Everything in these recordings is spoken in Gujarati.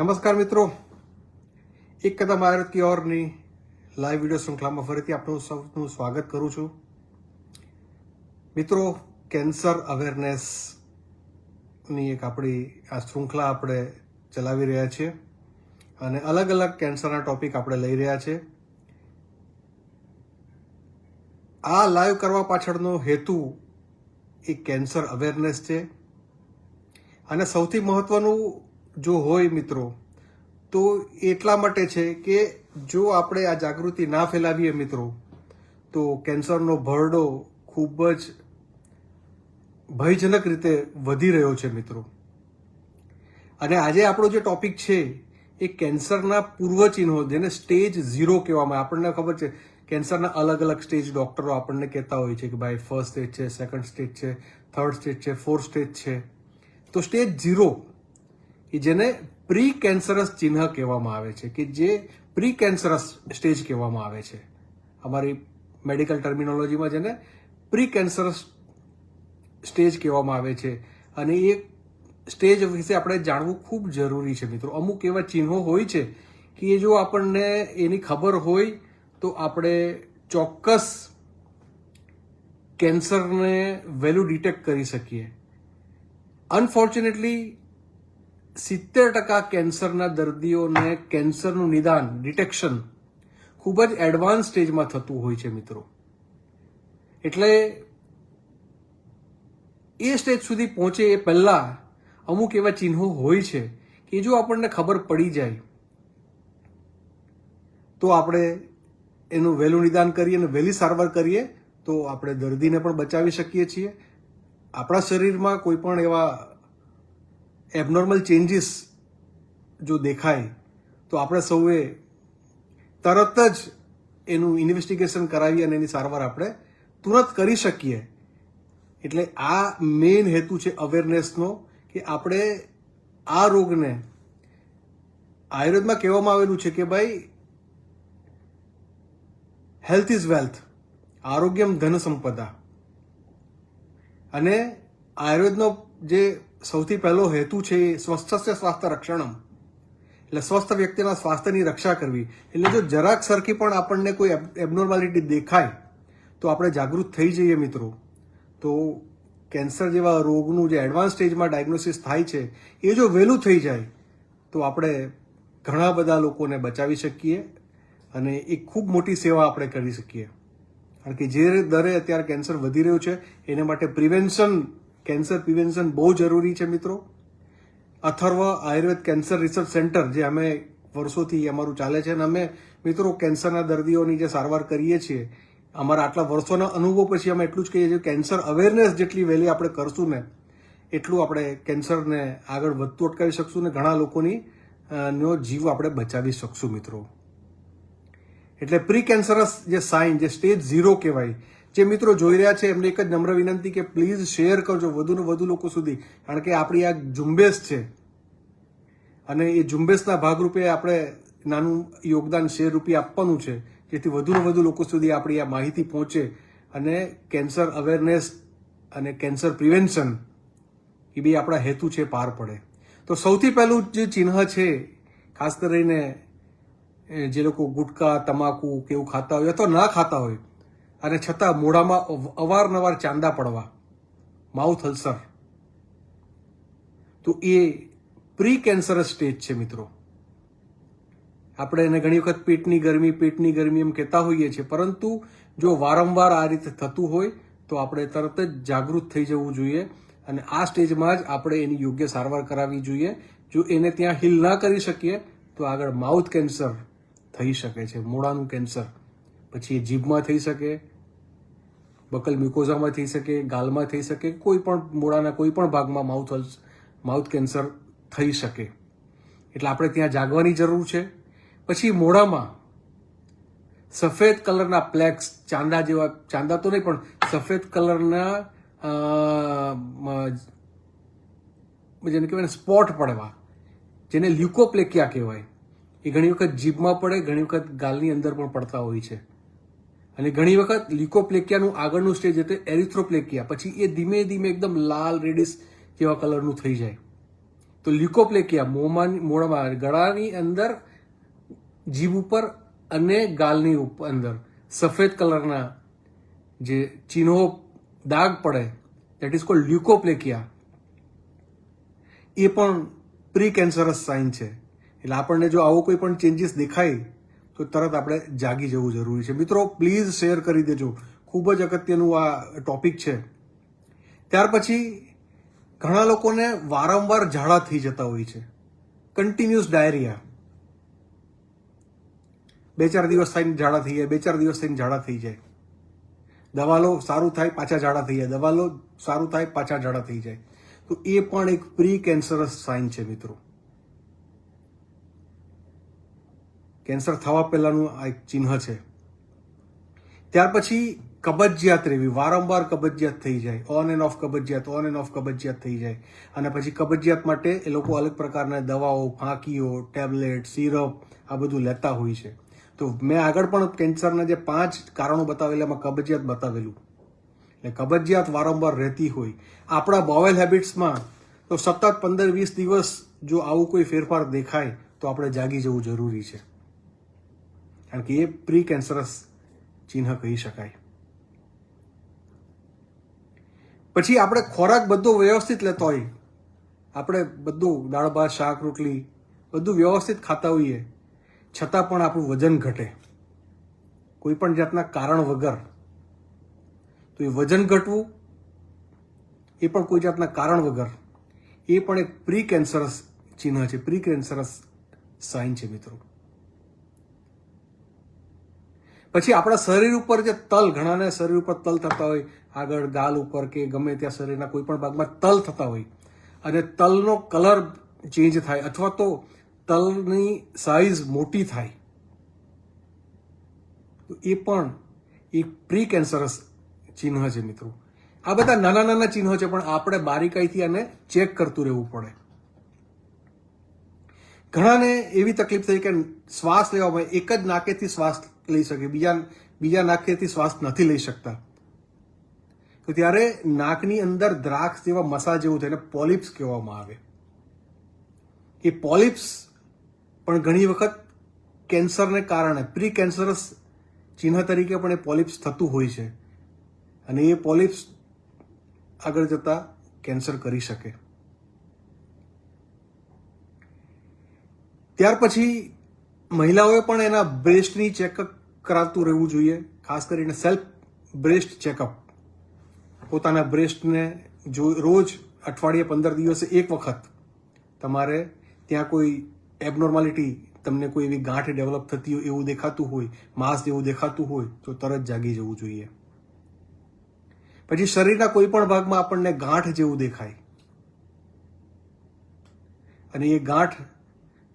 નમસ્કાર મિત્રો. એક કદમ આયુર્વેદ કી ઓરની લાઈવ વીડિયો શૃંખલામાં ફરીથી આપનું સૌનું સ્વાગત કરું છું. મિત્રો કેન્સર અવેરનેસની એક આપણી આ શૃંખલા આપણે ચલાવી રહ્યા છીએ અને અલગ અલગ કેન્સરના ટોપિક આપણે લઈ રહ્યા છીએ આ લાઈવ કરવા પાછળનો હેતુ એ કેન્સર અવેરનેસ છે. અને સૌથી મહત્વનું જો હોય મિત્રો, તો એટલા માટે છે કે જો આપણે આ જાગૃતિ ના ફેલાવીએ મિત્રો, તો કેન્સરનો ભરડો ખૂબ જ ભયજનક રીતે વધી રહ્યો છે મિત્રો અને આજે આપણો જે ટોપિક છે એ કેન્સરના પૂર્વ ચિહ્નો જેને સ્ટેજ ઝીરો કહેવામાં. આપણને ખબર છે, કેન્સરના અલગ અલગ સ્ટેજ ડોક્ટરો આપણને કહેતા હોય છે કે ભાઈ ફર્સ્ટ સ્ટેજ છે સેકન્ડ સ્ટેજ છે થર્ડ સ્ટેજ છે ફોર્થ સ્ટેજ છે તો સ્ટેજ ઝીરો કે જેને પ્રી કેન્સરસ ચિહ્ન કહેવામાં આવે છે, કે જે પ્રી કેન્સરસ સ્ટેજ કહેવામાં આવે છે. અમારી મેડિકલ ટર્મિનોલોજીમાં જેને પ્રી કેન્સરસ સ્ટેજ કહેવામાં આવે છે. અને એ સ્ટેજ વિશે આપણે જાણવું ખૂબ જરૂરી છે મિત્રો. અમુક એવા ચિહ્નો હોય છે કે એ જો આપણને એની ખબર હોય, તો આપણે ચોક્કસ કેન્સરને વહેલું ડિટેક્ટ કરી શકીએ. અનફોર્ચ્યુનેટલી સિત્તેર ટકા કેન્સરના દર્દીઓને કેન્સરનું નિદાન, ડિટેક્શન ખૂબ જ એડવાન્સ સ્ટેજમાં થતું હોય છે મિત્રો. એટલે એ સ્ટેજ સુધી પહોંચે એ પહેલાં અમુક એવા ચિહ્નો હોય છે કે જો આપણને ખબર પડી જાય, તો આપણે એનું વહેલું નિદાન કરીએ અને વહેલી સારવાર કરીએ, તો આપણે દર્દીને પણ બચાવી શકીએ છીએ. આપણા શરીરમાં કોઈ પણ એવા એબનોર્મલ ચેન્જીસ જો દેખાય, તો આપણે સૌએ તરત જ એનું ઇન્વેસ્ટિગેશન કરાવી અને એની સારવાર આપણે તુરંત કરી શકીએ. એટલે આ મેઇન હેતુ છે અવેરનેસનો કે આપણે આ રોગને આયુર્વેદમાં કહેવામાં આવેલું છે કે ભાઈ હેલ્થ ઇઝ વેલ્થ આરોગ્યમ ધન સંપદા. અને આયુર્વેદનો જે સૌથી પહેલો હેતુ છે એ સ્વસ્થસ્ય સ્વાસ્થ્ય રક્ષણમ. એટલે સ્વસ્થ વ્યક્તિના સ્વાસ્થ્યની રક્ષા કરવી. એટલે જો જરાક સરખી પણ આપણને કોઈ એબનોર્માલિટી દેખાય, તો આપણે જાગૃત થઈ જઈએ મિત્રો. તો કેન્સર જેવા રોગનું જે એડવાન્સ સ્ટેજમાં ડાયગ્નોસિસ થાય છે, એ જો વહેલું થઈ જાય, તો આપણે ઘણા બધા લોકોને બચાવી શકીએ અને એ ખૂબ મોટી સેવા આપણે કરી શકીએ. કારણ કે જે દરે અત્યારે કેન્સર વધી રહ્યું છે, એને માટે પ્રિવેન્શન કેન્સર પ્રિવેન્શન બહુ જરૂરી છે મિત્રો. Atharva Ayurveda cancer research centre જે અમે વર્ષોથી અમારું ચાલે છે અને અમે મિત્રો કેન્સરના દર્દીઓની જે સારવાર કરીએ છીએ, અમારા આટલા વર્ષોના અનુભવ પછી અમે એટલું જ કહીએ છીએ, કેન્સર અવેરનેસ જેટલી વહેલી આપણે કરશું ને, એટલું આપણે કેન્સરને આગળ વધતું અટકાવી શકશું ને ઘણા લોકોની નો જીવ આપણે બચાવી શકશું મિત્રો. એટલે પ્રી કેન્સરસ જે સાઇન જે સ્ટેજ ઝીરો કહેવાય જે મિત્રો જોઈ રહ્યા છે, એમને એક જ નમ્ર વિનંતી કે પ્લીઝ શેર કરજો વધુને વધુ લોકો સુધી, કારણ કે આપણી આ ઝુંબેશ છે. અને એ ઝુંબેશના ભાગરૂપે આપણે નાનું યોગદાન શેર રૂપી આપવાનું છે, જેથી વધુને વધુ લોકો સુધી આપણી આ માહિતી પહોંચે અને કેન્સર અવેરનેસ અને કેન્સર પ્રિવેન્શન એ બી આપણા હેતુ છે, પાર પડે. તો સૌથી પહેલું જે ચિહ્ન છે, ખાસ કરીને જે લોકો ગુટકા, તમાકુ કે એવું ખાતા હોય અથવા ના ખાતા હોય અને છતાં મોઢામાં અવારનવાર ચાંદા પડવા. Mouth ulcer. તો એ પ્રી કેન્સરસ સ્ટેજ છે મિત્રો. આપણે એને ઘણી વખત પેટની ગરમી પેટની ગરમી એમ કહેતા હોઈએ છીએ, પરંતુ જો વારંવાર આ રીતે થતું હોય, તો આપણે તરત જ જાગૃત થઈ જવું જોઈએ અને આ સ્ટેજમાં જ આપણે એની યોગ્ય સારવાર કરાવવી જોઈએ. જો એને ત્યાં હિલ ના કરી શકીએ, તો આગળ માઉથ કેન્સર થઈ શકે છે મોડાનું કેન્સર. પછી જીભમાં થઈ શકે, બકલ મ્યુકોઝામાં થઈ શકે, ગાલમાં થઈ શકે, કોઈ પણ મોડાના કોઈ પણ ભાગમાં માઉથ અલ્સ, માઉથ કેન્સર થઈ શકે. એટલે આપણે ત્યાં જાગવાની જરૂર છે. પછી મોડામાં સફેદ કલરના પ્લેક્સ, ચાંદા જેવા, ચાંદા તો નહીં, પણ સફેદ કલરના જેને કહેવાય સ્પોટ પડવા, જેને લ્યુકોપ્લેકિયા કહેવાય. એ ઘણી વખત જીભમાં પડે, ઘણી વખત ગાલની અંદર પણ પડતા હોય છે. અને ઘણી વખત લિકોપ્લેકિયાનું આગળનું સ્ટેજ એટલે એરિથ્રોપ્લેકિયા. પછી એ ધીમે ધીમે એકદમ લાલ રેડિસ જેવા કલરનું થઈ જાય. તો લ્યુકોપ્લેકિયા મોંમાં મોડામાં ગળાની અંદર, જીભ ઉપર અને ગાલની ઉપર અંદર. સફેદ કલરના જે ચિહ્નો દાગ પડે દેટ ઇઝ કોલ્ડ લ્યુકોપ્લેકિયા એ પણ પ્રી કેન્સરસ સાઇન છે. એટલે આપણને જો આવો કોઈ પણ ચેન્જીસ દેખાય તો તરત આપણે જાગી જવું જરૂરી છે. મિત્રો પ્લીઝ શેર કરી દેજો. ખૂબ જ અગત્યનું આ ટોપિક છે. ત્યાર પછી, ઘણા લોકોને વારંવાર ઝાડા થઈ જતા હોય છે. કન્ટિન્યુઅસ ડાયરિયા બે ચાર દિવસ થઈને ઝાડા થઈ જાય, બે ચાર દિવસ થઈને ઝાડા થઈ જાય. દવા લો સારું થાય, પાછા ઝાડા થઈ જાય. દવા લો સારું થાય, પાછા ઝાડા થઈ જાય. તો એ પણ એક પ્રી કેન્સરસ સાઇન છે, મિત્રો. કેન્સર થવા પહેલાંનું આ એક ચિહ્ન છે. ત્યાર પછી કબજિયાત રહેવી. વારંવાર કબજિયાત થઈ જાય. ઓન એન્ડ ઓફ કબજિયાત ઓન એન્ડ ઓફ કબજિયાત થઈ જાય. અને પછી કબજિયાત માટે એ લોકો અલગ પ્રકારના દવાઓ, ફાંકીઓ, ટેબ્લેટ, સિરપ આ બધું લેતા હોય છે. તો મેં આગળ પણ કેન્સરના જે પાંચ કારણો બતાવેલા, એમાં કબજિયાત બતાવેલું. એટલે કબજિયાત વારંવાર રહેતી હોય. આપણા બોવેલ હેબિટ્સમાં તો સતત પંદર વીસ દિવસ જો આવું કોઈ ફેરફાર દેખાય, તો આપણે જાગી જવું જરૂરી છે. કારણ કે એ પ્રી કેન્સરસ ચિહ્ન કહી શકાય. પછી આપણે ખોરાક બધો વ્યવસ્થિત લેતો હોય. આપણે બધું દાળ, ભાત, શાક, રોટલી બધું વ્યવસ્થિત ખાતા હોઈએ. છતાં પણ આપણું વજન ઘટે. કોઈ પણ જાતના કારણ વગર. તો એ વજન ઘટવું, એ પણ કોઈ જાતના કારણ વગર. એ પણ એક પ્રી કેન્સરસ ચિહ્ન છે. પ્રી કેન્સરસ સાઇન છે મિત્રો. પછી આપણા શરીર ઉપર જે તલ, ઘણાને શરીર ઉપર તલ થતા હોય, આગળ ગાલ ઉપર કે ગમે ત્યાં શરીરના કોઈ પણ ભાગમાં તલ થતા હોય, અને તલનો કલર ચેન્જ થાય, અથવા તો તલની સાઈઝ મોટી થાય, તો એ પણ એક પ્રી કેન્સરસ ચિહ્ન છે મિત્રો. આ બધા નાના નાના ચિહ્નો છે, પણ આપણે બારીકાઈથી આને ચેક કરતું રહેવું પડે. ઘણાને એવી તકલીફ થઈ કે શ્વાસ લેવામાં એક જ નાકેથી શ્વાસ લઈ શકે. બીજા બીજા નાકેથી શ્વાસ નથી લઈ શકતા. તો ત્યારે નાકની અંદર દ્રાક્ષ જેવા મસા જેવું થાય, એને પોલિપ્સ કહેવામાં આવે. એ પોલિપ્સ પણ ઘણી વખત કેન્સરને કારણે પ્રી કેન્સરસ ચિહ્ન તરીકે પણ એ પોલિપ્સ થતું હોય છે. અને એ પોલિપ્સ આગળ જતા કેન્સર કરી શકે. ત્યાર પછી મહિલાઓએ પણ એના બ્રેસ્ટની ચેકઅપ કરાવતું રહેવું જોઈએ, ખાસ કરીને સેલ્ફ બ્રેસ્ટ ચેકઅપ પોતાના બ્રેસ્ટને જો રોજ અઠવાડિયે પંદર દિવસે એક વખત તમારે ત્યાં કોઈ એબનોર્માલિટી તમને કોઈ એવી ગાંઠ ડેવલપ થતી હોય એવું દેખાતું હોય, માંસ જેવું દેખાતું હોય, તો તરત જાગી જવું જોઈએ. પછી શરીરના કોઈ પણ ભાગમાં આપણને ગાંઠ જેવું દેખાય. અને એ ગાંઠ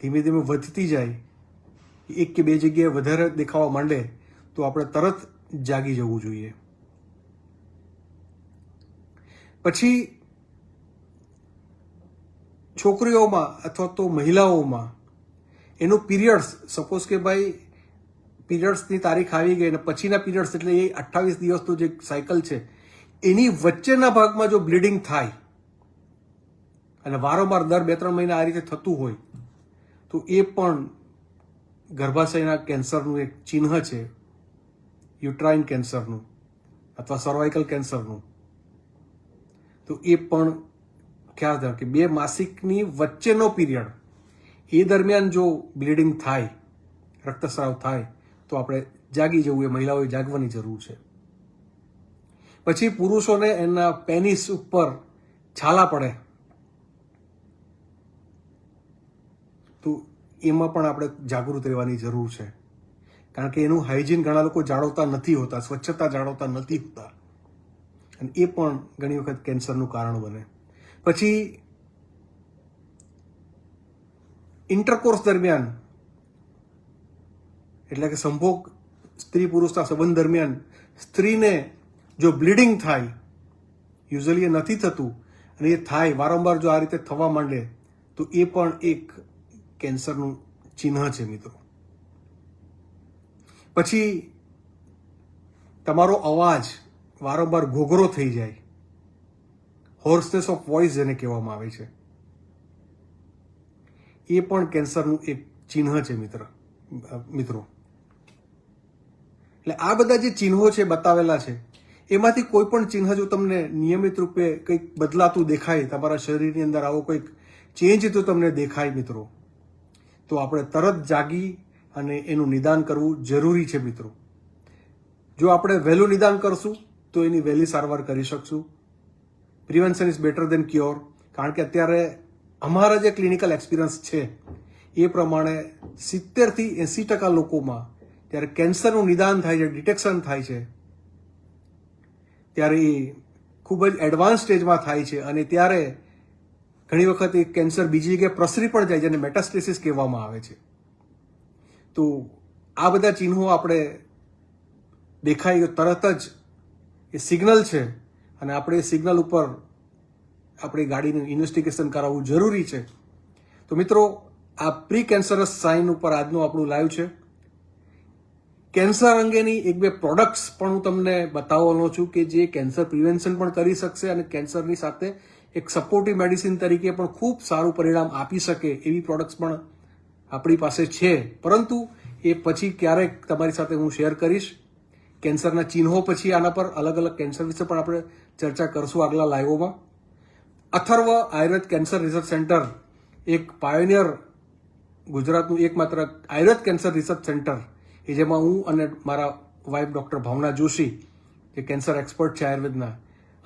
ધીમે ધીમે વધતી જાય એક કે બે જગ્યાએ વધારે દેખાવા માંડે તો આપણે તરત જાગી જવું જોઈએ. પછી છોકરીઓમાં અથવા તો મહિલાઓમાં એનું પીરિયડ્સ, સપોઝ કે ભાઈ પીરિયડ્સની તારીખ આવી ગઈ અને પછીના પીરિયડ્સ એટલે એ અઠ્ઠાવીસ દિવસનું જે સાયકલ છે, એની વચ્ચેના ભાગમાં જો બ્લીડિંગ થાય અને વારંવાર દર બે ત્રણ મહિના આ રીતે થતું હોય, તો એ પણ ગર્ભાશયના કેન્સરનું એક ચિહ્ન છે, યુટ્રાઇન કેન્સરનું અથવા સર્વાઇકલ કેન્સરનું તો એ પણ ખ્યાલ રાખો કે બે માસિકની વચ્ચેનો પીરિયડ, એ દરમિયાન જો બ્લીડિંગ થાય, રક્તસ્રાવ થાય, તો આપણે જાગી જવું, એ મહિલાઓએ જાગવાની જરૂર છે. પછી પુરુષોને એના પેનિસ ઉપર છાલા પડે. તો એમાં પણ આપણે જાગૃત રહેવાની જરૂર છે. કારણ કે એનું હાઇજીન ઘણા લોકો જાળવતા નથી હોતા, સ્વચ્છતા જાળવતા નથી હોતા. અને એ પણ ઘણી વખત કેન્સરનું કારણ બને. પછી ઇન્ટરકોર્સ દરમિયાન, એટલે કે સંભોગ સ્ત્રી પુરુષના સંબંધ દરમિયાન, સ્ત્રીને જો બ્લીડિંગ થાય યુઝલી એ નથી થતું, અને એ થાય, વારંવાર જો આ રીતે થવા માંડે, તો એ પણ એક કેન્સરનું ચિહ્ન છે, મિત્રો. પછી તમારો અવાજ વારંવાર ઘોઘરો થઈ જાય. હોર્સનેસ ઓફ વોઇસ જેને કહેવામાં આવે છે. એ પણ કેન્સરનું એક ચિહ્ન છે, મિત્ર મિત્રો. એટલે આ બધા જે ચિહ્નો છે, બતાવેલા છે, એમાંથી કોઈ પણ ચિહ્ન જો તમને નિયમિત રૂપે કંઈક બદલાતું દેખાય, તમારા શરીરની અંદર આવો કંઈક ચેન્જ તો તમને દેખાય, મિત્રો તો આપણે તરત જાગી અને એનું નિદાન કરવું જરૂરી છે મિત્રો. જો આપણે વહેલું નિદાન કરશું, તો એની વહેલી સારવાર કરી શકશું. Prevention is better than cure કારણ કે અત્યારે અમારા જે ક્લિનિકલ એક્સપિરિયન્સ છે, એ પ્રમાણે સિત્તેરથી એંસી ટકા લોકોમાં ત્યારે કેન્સરનું નિદાન થાય છે, ડિટેક્શન થાય છે, ત્યારે એ ખૂબ જ એડવાન્સ સ્ટેજમાં થાય છે અને ત્યારે ઘણી વખત એ કેન્સર બીજી જગ્યાએ પ્રસરી પણ જાય જેને મેટાસ્ટેસિસ કહેવામાં આવે છે. તો આ બધા ચિહ્નો આપણે દેખાય તરત જ એ સિગ્નલ છે અને આપણે એ સિગ્નલ ઉપર આપણી ગાડીનું ઇન્વેસ્ટિગેશન કરાવવું જરૂરી છે. તો મિત્રો, આ પ્રી કેન્સરસ સાઇન ઉપર આજનું આપણું લાઈવ છે. કેન્સર અંગેની એક બે પ્રોડક્ટ્સ પણ હું તમને બતાવવાનો છું કે જે કેન્સર પ્રિવેન્શન પણ કરી શકશે અને કેન્સરની સાથે એક સપોર્ટિવ મેડિસિન તરીકે પણ ખૂબ સારું પરિણામ આપી શકે એવી પ્રોડક્ટ્સ પણ આપણી પાસે છે. પરંતુ એ પછી ક્યારેક તમારી સાથે હું શેર કરીશ. કેન્સરના ચિહ્નો પછી આના પર અલગ અલગ કેન્સર વિશે પણ આપણે ચર્ચા કરશું આગલા લાઈવોમાં Atharva Ayurveda cancer research centre એક પાયોનિયર ગુજરાતનું એકમાત્ર આયુર્વેદ કેન્સર રિસર્ચ સેન્ટર કે જેમાં હું અને મારા વાઇફ ડૉક્ટર ભાવના જોશી, જે કેન્સર એક્સપર્ટ છે આયુર્વેદના,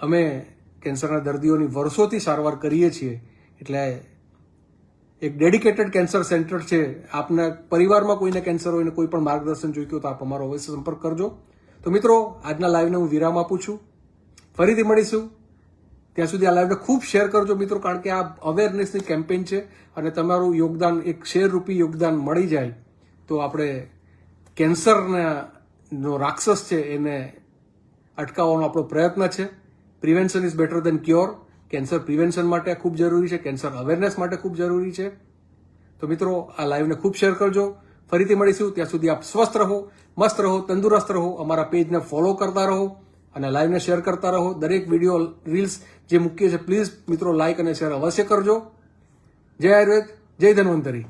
અમે કેન્સરના દર્દીઓની વર્ષોથી સારવાર કરીએ છીએ. એટલે એક ડેડિકેટેડ કેન્સર સેન્ટર છે. આપના પરિવારમાં કોઈને કેન્સર હોય ને કોઈ પણ માર્ગદર્શન જોઈતું તો આપ અમારો અવશ્ય સંપર્ક કરજો. તો મિત્રો, આજના લાઈવને હું વિરામ આપું છું. ફરીથી મળીશું. ત્યાં સુધી આ લાઈવને ખૂબ શેર કરજો મિત્રો, કારણ કે આ અવેરનેસની કેમ્પેન છે અને તમારું યોગદાન, એક શેર રૂપી યોગદાન મળી જાય તો આપણે કેન્સરના નો રાક્ષસ છે એને અટકાવવાનો આપણો પ્રયત્ન છે. Prevention is better than cure cancer prevention માટે ખૂબ જરૂરી છે. કેન્સર અવેરનેસ માટે ખૂબ જરૂરી છે. તો મિત્રો, આ લાઈવને ખૂબ શેર કરજો. ફરીથી મળીશું. ત્યાં સુધી આપ સ્વસ્થ રહો, મસ્ત રહો, તંદુરસ્ત રહો, અમારા પેજને ફોલો કરતા રહો અને લાઈવને શેર કરતા રહો. દરેક વીડિયો રીલ્સ જે મૂકીએ છે પ્લીઝ મિત્રો લાઇક અને શેર અવશ્ય કરજો. જય આયુર્વેદ, જય ધન્વંતરી.